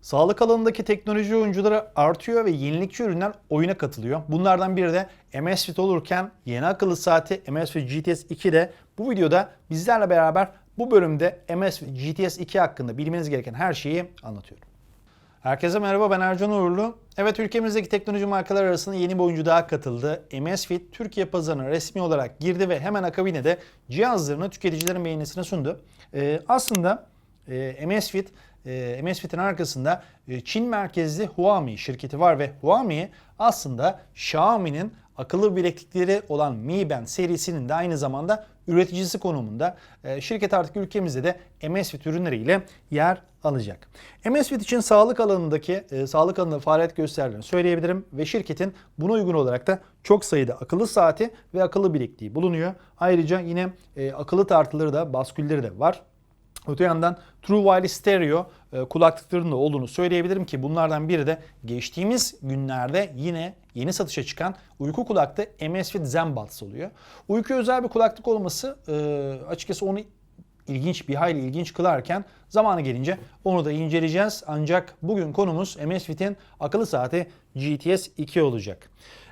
Sağlık alanındaki teknoloji oyuncuları artıyor ve yenilikçi ürünler oyuna katılıyor. Bunlardan biri de Amazfit olurken yeni akıllı saati Amazfit GTS 2 de bu videoda bizlerle beraber bu bölümde Amazfit GTS 2 hakkında bilmeniz gereken her şeyi anlatıyorum. Herkese merhaba ben Ercan Uğurlu. Evet ülkemizdeki teknoloji markalar arasında yeni bir oyuncu daha katıldı. Amazfit Türkiye pazarına resmi olarak girdi ve hemen akabinde de cihazlarını tüketicilerin beğenisine sundu. Ee, aslında e, Amazfit e, Amazfit'in arkasında e, Çin merkezli Huami şirketi var ve Huami aslında Xiaomi'nin akıllı bileklikleri olan Mi Band serisinin de aynı zamanda üreticisi konumunda. E, şirket artık ülkemizde de Amazfit ürünleriyle yer alacak. Amazfit için sağlık alanındaki e, sağlık alanında faaliyet gösterdiğini söyleyebilirim ve şirketin buna uygun olarak da çok sayıda akıllı saati ve akıllı bilekliği bulunuyor. Ayrıca yine e, akıllı tartıları da baskülleri de var. Öte yandan True Wireless Stereo e, kulaklıklarının da olduğunu söyleyebilirim ki bunlardan biri de geçtiğimiz günlerde yine yeni satışa çıkan uyku kulaklığı Amazfit ZenBuds oluyor. Uyku özel bir kulaklık olması e, açıkçası onu ilginç bir hayli ilginç kılarken zamanı gelince onu da inceleyeceğiz. Ancak bugün konumuz Amazfit'in akıllı saati GTS 2 olacak.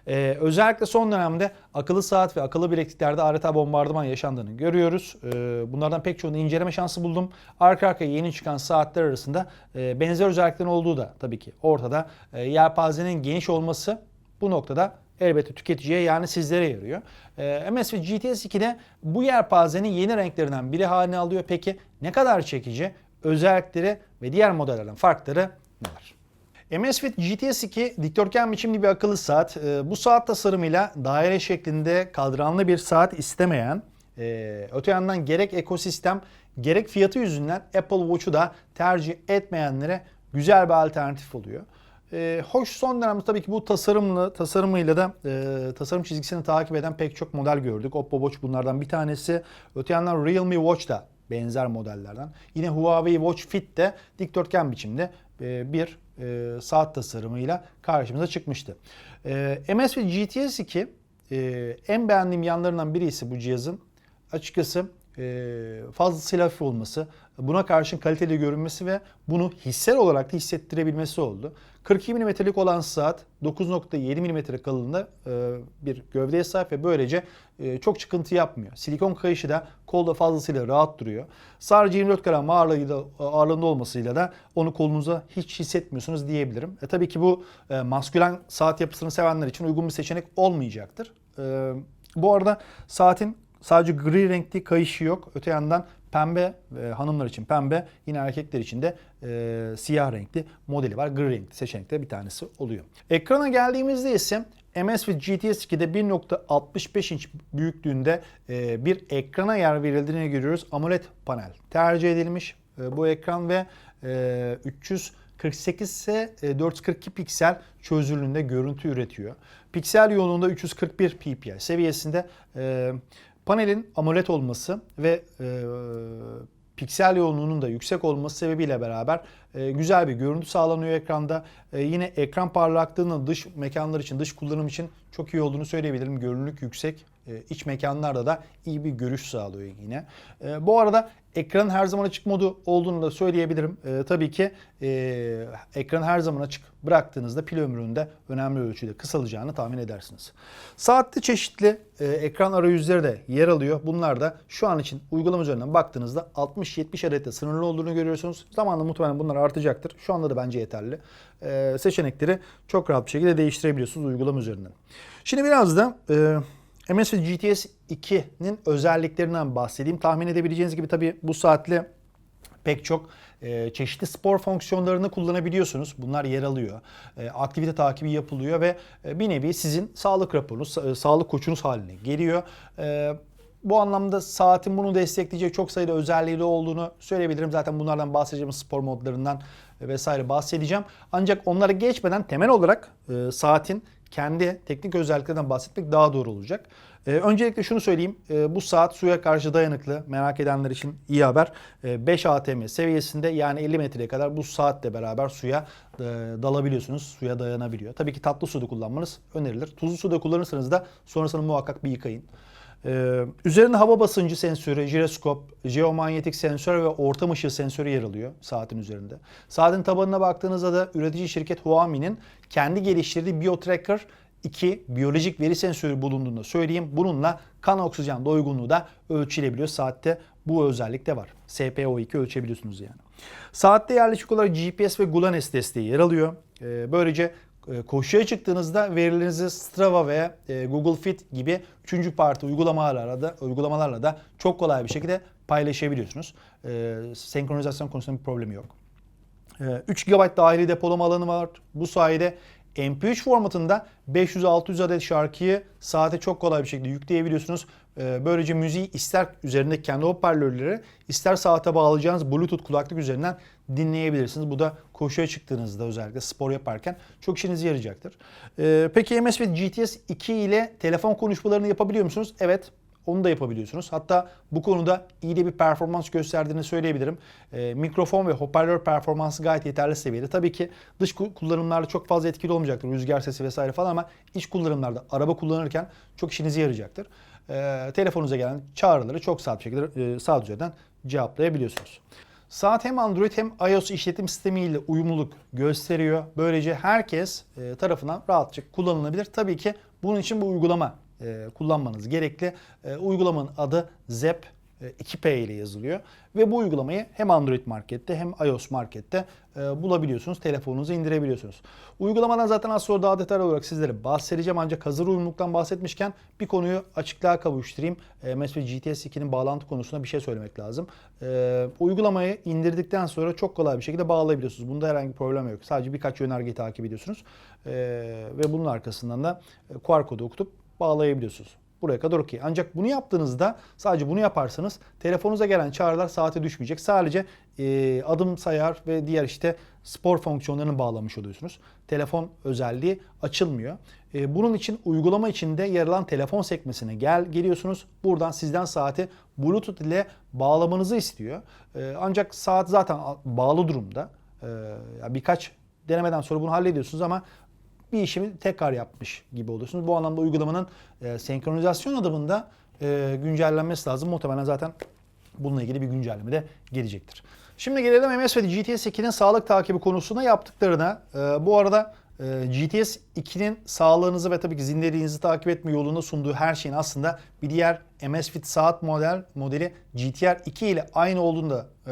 Ee, özellikle son dönemde akıllı saat ve akıllı bilekliklerde adeta bombardıman yaşandığını görüyoruz. Ee, bunlardan pek çoğunu inceleme şansı buldum. Arka arkaya yeni çıkan saatler arasında e, benzer özelliklerin olduğu da tabii ki ortada. E, yelpazenin geniş olması bu noktada elbette tüketiciye yani sizlere yarıyor. E, Amazfit GTS 2'de bu yelpazenin yeni renklerinden biri haline alıyor. Peki ne kadar çekici? Özellikleri ve diğer modellerden farkları neler? Amazfit GTS 2 dikdörtgen biçimli bir akıllı saat. Ee, Bu saat tasarımıyla daire şeklinde kadranlı bir saat istemeyen, e, öte yandan gerek ekosistem gerek fiyatı yüzünden Apple Watch'u da tercih etmeyenlere güzel bir alternatif oluyor. Ee, hoş son dönemde tabii ki bu tasarımlı tasarımıyla da e, tasarım çizgisini takip eden pek çok model gördük. Oppo Watch bunlardan bir tanesi. Öte yandan Realme Watch da benzer modellerden. Yine Huawei Watch Fit de dikdörtgen biçimde e, bir e, saat tasarımıyla karşımıza çıkmıştı. E, Amazfit GTS 2 e, en beğendiğim yanlarından birisi bu cihazın açıkçası fazlasıyla hafif olması, buna karşın kaliteli görünmesi ve bunu hissel olarak da hissettirebilmesi oldu. 42 mm'lik olan saat 9.7 mm kalınlığında e, bir gövdeye sahip ve böylece e, çok çıkıntı yapmıyor. Silikon kayışı da kolda fazlasıyla rahat duruyor. Sadece 24 gram ağırlığıyla, ağırlığında olmasıyla da onu kolunuza hiç hissetmiyorsunuz diyebilirim. E, tabii ki bu e, maskülen saat yapısını sevenler için uygun bir seçenek olmayacaktır. E, bu arada saatin Sadece gri renkli kayışı yok. Öte yandan pembe e, hanımlar için pembe, yine erkekler için de e, siyah renkli modeli var. Gri renkli seçenekte bir tanesi oluyor. Ekrana geldiğimizde ise Amazfit GTS 2'de 1.65 inç büyüklüğünde e, bir ekrana yer verildiğini görüyoruz. AMOLED panel tercih edilmiş e, bu ekran ve e, 300 48 ise 442 piksel çözünürlüğünde görüntü üretiyor. Piksel yoğunluğunda 341 ppi seviyesinde e, panelin AMOLED olması ve e, piksel yoğunluğunun da yüksek olması sebebiyle beraber e, güzel bir görüntü sağlanıyor ekranda. E, yine ekran parlaklığının dış mekanlar için, dış kullanım için çok iyi olduğunu söyleyebilirim. Görünürlük yüksek. E, iç mekanlarda da iyi bir görüş sağlıyor yine. E, bu arada ekranın her zaman açık modu olduğunu da söyleyebilirim. E, tabii ki e, ekran her zaman açık bıraktığınızda pil ömründe önemli ölçüde kısalacağını tahmin edersiniz. Saatte çeşitli e, ekran arayüzleri de yer alıyor. Bunlar da şu an için uygulama üzerinden baktığınızda 60-70 adette sınırlı olduğunu görüyorsunuz. Zamanla muhtemelen bunlar artacaktır. Şu anda da bence yeterli. E, seçenekleri çok rahat bir şekilde değiştirebiliyorsunuz uygulama üzerinden. Şimdi biraz da e, Amazfit GTS 2'nin özelliklerinden bahsedeyim. Tahmin edebileceğiniz gibi tabii bu saatle pek çok e, çeşitli spor fonksiyonlarını kullanabiliyorsunuz. Bunlar yer alıyor. E, aktivite takibi yapılıyor ve e, bir nevi sizin sağlık raporunuz, e, sağlık koçunuz haline geliyor. E, bu anlamda saatin bunu destekleyecek çok sayıda özelliği de olduğunu söyleyebilirim. Zaten bunlardan bahsedeceğim spor modlarından vesaire bahsedeceğim. Ancak onlara geçmeden temel olarak e, saatin kendi teknik özelliklerinden bahsetmek daha doğru olacak. Ee, öncelikle şunu söyleyeyim. Ee, bu saat suya karşı dayanıklı. Merak edenler için iyi haber. Ee, 5 ATM seviyesinde yani 50 metreye kadar bu saatle beraber suya e, dalabiliyorsunuz. Suya dayanabiliyor. Tabii ki tatlı suda kullanmanız önerilir. Tuzlu suda kullanırsanız da sonrasında muhakkak bir yıkayın. Ee, üzerinde hava basıncı sensörü, jiroskop, jeomanyetik sensör ve ortam ışığı sensörü yer alıyor saatin üzerinde. Saatin tabanına baktığınızda da üretici şirket Huami'nin kendi geliştirdiği BioTracker 2 biyolojik veri sensörü bulunduğunu söyleyeyim. Bununla kan oksijen doygunluğu da ölçülebiliyor. Saatte bu özellik de var. SpO2 ölçebiliyorsunuz yani. Saatte yerleşik olarak GPS ve GLONASS desteği yer alıyor. Ee, böylece koşuya çıktığınızda verilerinizi Strava ve e, Google Fit gibi üçüncü parti uygulamalarla da uygulamalarla da çok kolay bir şekilde paylaşabiliyorsunuz. E, senkronizasyon konusunda bir problemi yok. E, 3 GB dahili depolama alanı var. Bu sayede MP3 formatında 500-600 adet şarkıyı saate çok kolay bir şekilde yükleyebiliyorsunuz. Ee, Böylece müziği ister üzerindeki kendi hoparlörleri ister saate bağlayacağınız Bluetooth kulaklık üzerinden dinleyebilirsiniz. Bu da koşuya çıktığınızda özellikle spor yaparken çok işinize yarayacaktır. Ee, Peki MS ve GTS 2 ile telefon konuşmalarını yapabiliyor musunuz? Evet. Onu da yapabiliyorsunuz. Hatta bu konuda iyi de bir performans gösterdiğini söyleyebilirim. Ee, mikrofon ve hoparlör performansı gayet yeterli seviyede. Tabii ki dış ku- kullanımlarda çok fazla etkili olmayacaktır. Rüzgar sesi vesaire falan ama iç kullanımlarda araba kullanırken çok işinize yarayacaktır. Ee, telefonunuza gelen çağrıları çok sağ bir şekilde e, sağ düzeyden cevaplayabiliyorsunuz. Saat hem Android hem iOS işletim sistemiyle uyumluluk gösteriyor. Böylece herkes e, tarafından rahatça kullanılabilir. Tabii ki bunun için bu uygulama e, kullanmanız gerekli. E, uygulamanın adı Zep e, 2P ile yazılıyor. Ve bu uygulamayı hem Android markette hem iOS markette e, bulabiliyorsunuz. Telefonunuza indirebiliyorsunuz. Uygulamadan zaten az sonra daha detaylı olarak sizlere bahsedeceğim. Ancak hazır uyumluluktan bahsetmişken bir konuyu açıklığa kavuşturayım. E, mesela GTS 2'nin bağlantı konusunda bir şey söylemek lazım. E, uygulamayı indirdikten sonra çok kolay bir şekilde bağlayabiliyorsunuz. Bunda herhangi bir problem yok. Sadece birkaç yönergeyi takip ediyorsunuz. E, ve bunun arkasından da e, QR kodu okutup bağlayabiliyorsunuz. Buraya kadar okey. Ancak bunu yaptığınızda sadece bunu yaparsanız telefonunuza gelen çağrılar saate düşmeyecek. Sadece e, adım sayar ve diğer işte spor fonksiyonlarını bağlamış oluyorsunuz. Telefon özelliği açılmıyor. E, bunun için uygulama içinde yer alan telefon sekmesine gel geliyorsunuz. Buradan sizden saati Bluetooth ile bağlamanızı istiyor. E, ancak saat zaten bağlı durumda. E, birkaç denemeden sonra bunu hallediyorsunuz ama bir işimi tekrar yapmış gibi oluyorsunuz. Bu anlamda uygulamanın e, senkronizasyon adımında e, güncellenmesi lazım. Muhtemelen zaten bununla ilgili bir güncelleme de gelecektir. Şimdi gelelim MS ve GTS 2'nin sağlık takibi konusuna yaptıklarına. E, bu arada e, GTS 2'nin sağlığınızı ve tabii ki zindeliğinizi takip etme yolunda sunduğu her şeyin aslında bir diğer MS Fit saat model modeli GTR 2 ile aynı olduğunu da e,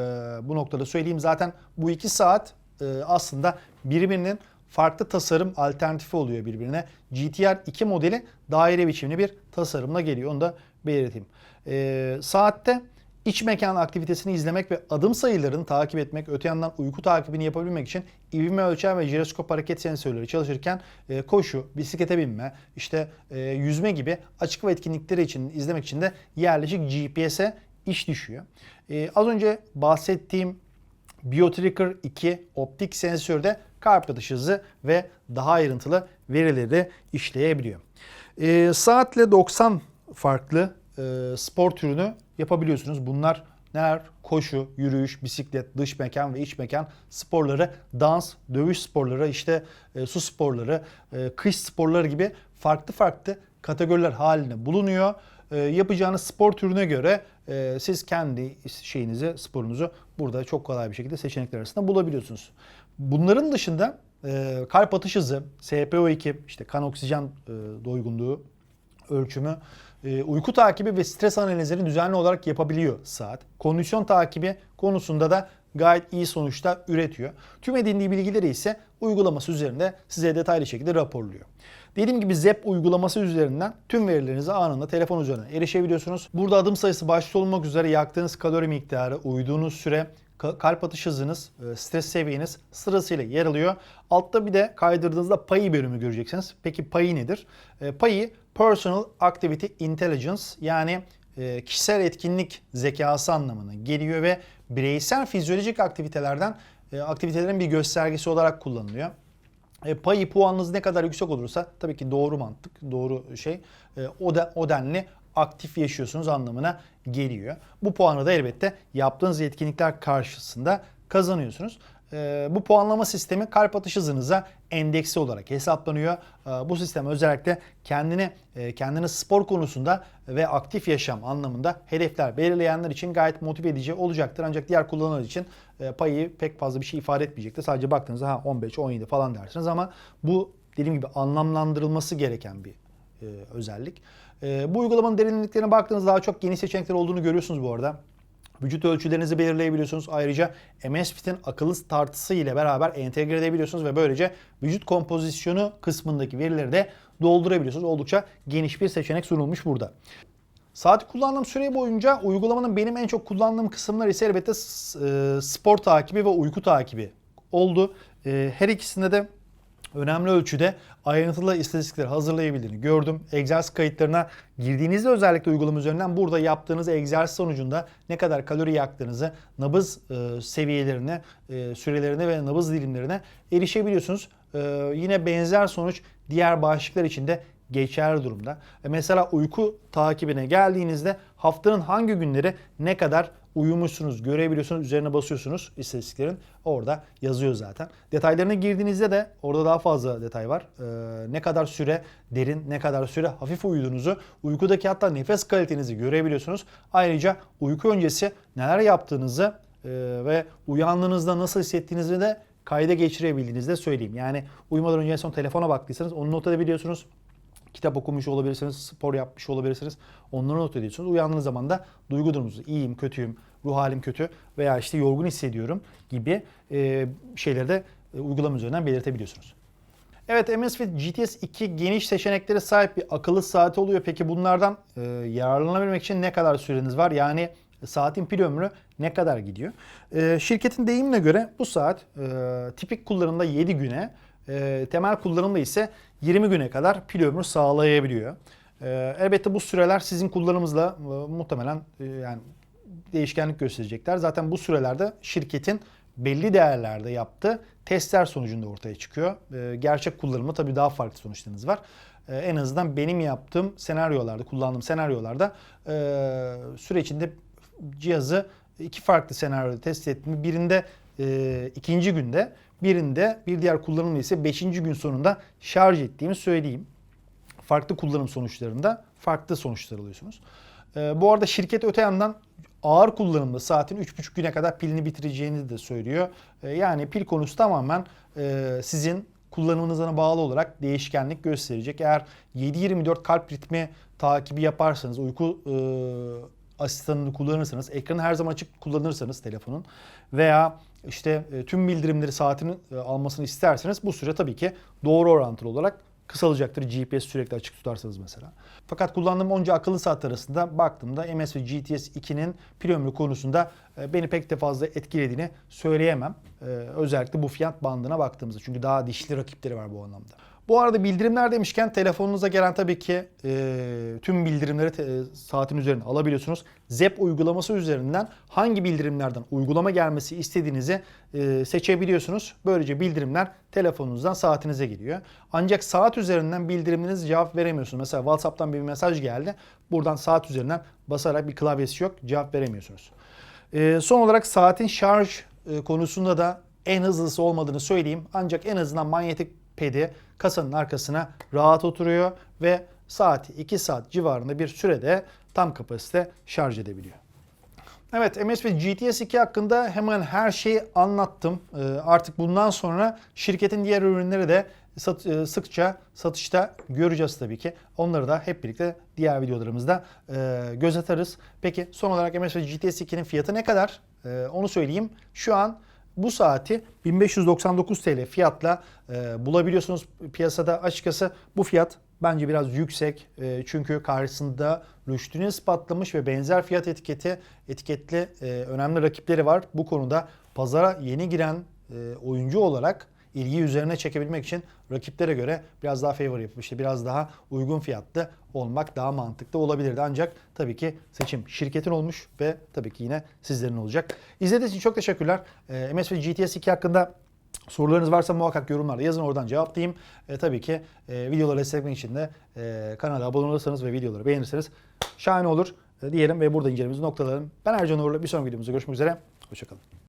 bu noktada söyleyeyim. Zaten bu iki saat e, aslında birbirinin farklı tasarım alternatifi oluyor birbirine. GTR 2 modeli daire biçimli bir tasarımla geliyor. Onu da belirteyim. Ee, saatte iç mekan aktivitesini izlemek ve adım sayılarını takip etmek, öte yandan uyku takibini yapabilmek için ivme ölçer ve jiroskop hareket sensörleri çalışırken e, koşu, bisiklete binme, işte e, yüzme gibi açık ve etkinlikleri için izlemek için de yerleşik GPS'e iş düşüyor. E, az önce bahsettiğim BioTracker 2 optik sensörde kalp atış hızı ve daha ayrıntılı verileri işleyebiliyor. Ee, saatle 90 farklı e, spor türünü yapabiliyorsunuz. Bunlar neler? Koşu, yürüyüş, bisiklet, dış mekan ve iç mekan sporları, dans, dövüş sporları, işte e, su sporları, e, kış sporları gibi farklı farklı kategoriler halinde bulunuyor. E, yapacağınız spor türüne göre e, siz kendi şeyinizi, sporunuzu burada çok kolay bir şekilde seçenekler arasında bulabiliyorsunuz. Bunların dışında e, kalp atış hızı, SpO2, işte kan oksijen e, doygunluğu ölçümü, e, uyku takibi ve stres analizlerini düzenli olarak yapabiliyor saat. Kondisyon takibi konusunda da gayet iyi sonuçlar üretiyor. Tüm edindiği bilgileri ise uygulaması üzerinde size detaylı şekilde raporluyor. Dediğim gibi ZEP uygulaması üzerinden tüm verilerinizi anında telefon üzerinden erişebiliyorsunuz. Burada adım sayısı başta olmak üzere yaktığınız kalori miktarı, uyuduğunuz süre, kalp atış hızınız, e, stres seviyeniz sırasıyla yer alıyor. Altta bir de kaydırdığınızda payı bölümü göreceksiniz. Peki payı nedir? E, Payı Personal Activity Intelligence yani e, kişisel etkinlik zekası anlamına geliyor ve bireysel fizyolojik aktivitelerden aktivitelerin bir göstergesi olarak kullanılıyor. E, payı puanınız ne kadar yüksek olursa tabii ki doğru mantık, doğru şey o da o denli aktif yaşıyorsunuz anlamına geliyor. Bu puanı da elbette yaptığınız etkinlikler karşısında kazanıyorsunuz. e, bu puanlama sistemi kalp atış hızınıza endeksi olarak hesaplanıyor. E, bu sistem özellikle kendini e, kendini spor konusunda ve aktif yaşam anlamında hedefler belirleyenler için gayet motive edici olacaktır. Ancak diğer kullanıcılar için e, payı pek fazla bir şey ifade etmeyecektir. Sadece baktığınızda ha 15, 17 falan dersiniz ama bu dediğim gibi anlamlandırılması gereken bir e, özellik. E, bu uygulamanın derinliklerine baktığınızda daha çok geniş seçenekler olduğunu görüyorsunuz bu arada. Vücut ölçülerinizi belirleyebiliyorsunuz. Ayrıca MSFit'in akıllı tartısı ile beraber entegre edebiliyorsunuz ve böylece vücut kompozisyonu kısmındaki verileri de doldurabiliyorsunuz. Oldukça geniş bir seçenek sunulmuş burada. Saati kullandığım süre boyunca uygulamanın benim en çok kullandığım kısımlar ise elbette e, spor takibi ve uyku takibi oldu. E, Her ikisinde de önemli ölçüde ayrıntılı istatistikler hazırlayabildiğini gördüm. Egzersiz kayıtlarına girdiğinizde özellikle uygulama üzerinden burada yaptığınız egzersiz sonucunda ne kadar kalori yaktığınızı, nabız e, seviyelerine, e, sürelerine ve nabız dilimlerine erişebiliyorsunuz. E, yine benzer sonuç diğer başlıklar için de geçerli durumda. E, Mesela uyku takibine geldiğinizde haftanın hangi günleri ne kadar uyumuşsunuz görebiliyorsunuz. Üzerine basıyorsunuz istatistiklerin. Orada yazıyor zaten. Detaylarına girdiğinizde de orada daha fazla detay var. Ee, ne kadar süre derin, ne kadar süre hafif uyuduğunuzu, uykudaki hatta nefes kalitenizi görebiliyorsunuz. Ayrıca uyku öncesi neler yaptığınızı e, ve uyandığınızda nasıl hissettiğinizi de kayda geçirebildiğinizi de söyleyeyim. Yani uyumadan önce en son telefona baktıysanız onu not edebiliyorsunuz kitap okumuş olabilirsiniz, spor yapmış olabilirsiniz. Onları not ediyorsunuz. Uyandığınız zaman da duygu durumunuzu iyiyim, kötüyüm, ruh halim kötü veya işte yorgun hissediyorum gibi e, şeyleri de e, uygulama üzerinden belirtebiliyorsunuz. Evet MSFit GTS 2 geniş seçeneklere sahip bir akıllı saati oluyor. Peki bunlardan e, yararlanabilmek için ne kadar süreniz var? Yani saatin pil ömrü ne kadar gidiyor? E, şirketin deyimine göre bu saat e, tipik kullanımda 7 güne, e, temel kullanımda ise 20 güne kadar pil ömrü sağlayabiliyor. E, elbette bu süreler sizin kullanımınızla e, muhtemelen e, yani değişkenlik gösterecekler. Zaten bu sürelerde şirketin belli değerlerde yaptığı testler sonucunda ortaya çıkıyor. Ee, gerçek kullanımda tabii daha farklı sonuçlarınız var. Ee, en azından benim yaptığım senaryolarda, kullandığım senaryolarda e, süre içinde cihazı iki farklı senaryoda test ettim. Birinde e, ikinci günde, birinde bir diğer kullanımda ise beşinci gün sonunda şarj ettiğimi söyleyeyim farklı kullanım sonuçlarında farklı sonuçlar alıyorsunuz. Ee, bu arada şirket öte yandan ağır kullanımda saatin 3,5 güne kadar pilini bitireceğini de söylüyor. Ee, yani pil konusu tamamen e, sizin kullanımınıza bağlı olarak değişkenlik gösterecek. Eğer 7-24 kalp ritmi takibi yaparsanız, uyku e, asistanını kullanırsanız, ekranı her zaman açık kullanırsanız telefonun veya işte e, tüm bildirimleri saatinin e, almasını isterseniz bu süre tabii ki doğru orantılı olarak kısalacaktır GPS sürekli açık tutarsanız mesela. Fakat kullandığım onca akıllı saat arasında baktığımda MS ve GTS 2'nin pil ömrü konusunda e, beni pek de fazla etkilediğini söyleyemem. Özellikle bu fiyat bandına baktığımızda. Çünkü daha dişli rakipleri var bu anlamda. Bu arada bildirimler demişken telefonunuza gelen tabii ki e, tüm bildirimleri te- saatin üzerine alabiliyorsunuz. Zep uygulaması üzerinden hangi bildirimlerden uygulama gelmesi istediğinizi e, seçebiliyorsunuz. Böylece bildirimler telefonunuzdan saatinize geliyor. Ancak saat üzerinden bildiriminiz cevap veremiyorsunuz. Mesela WhatsApp'tan bir mesaj geldi. Buradan saat üzerinden basarak bir klavyesi yok cevap veremiyorsunuz. E, son olarak saatin şarj e, konusunda da en hızlısı olmadığını söyleyeyim. Ancak en azından manyetik pedi kasanın arkasına rahat oturuyor ve saati 2 saat civarında bir sürede tam kapasite şarj edebiliyor. Evet MS GTS 2 hakkında hemen her şeyi anlattım. Ee, artık bundan sonra şirketin diğer ürünleri de e, sıkça satışta göreceğiz tabii ki. Onları da hep birlikte diğer videolarımızda e, göz atarız. Peki son olarak MS GTS 2'nin fiyatı ne kadar? E, onu söyleyeyim. Şu an bu saati 1599 TL fiyatla e, bulabiliyorsunuz piyasada. Açıkçası bu fiyat bence biraz yüksek. E, çünkü karşısında rüştünü ispatlamış ve benzer fiyat etiketi etiketli e, önemli rakipleri var. Bu konuda pazara yeni giren e, oyuncu olarak ilgiyi üzerine çekebilmek için rakiplere göre biraz daha favor yapıp biraz daha uygun fiyatlı olmak daha mantıklı olabilirdi. Ancak tabii ki seçim şirketin olmuş ve tabii ki yine sizlerin olacak. İzlediğiniz için çok teşekkürler. Ee, MS ve GTS 2 hakkında Sorularınız varsa muhakkak yorumlarda yazın oradan cevaplayayım. E, tabii ki e, videoları desteklemek için de e, kanala abone olursanız ve videoları beğenirseniz şahane olur e, diyelim ve burada incelememizi noktalayalım. Ben Ercan Uğurlu bir sonraki videomuzda görüşmek üzere. Hoşçakalın.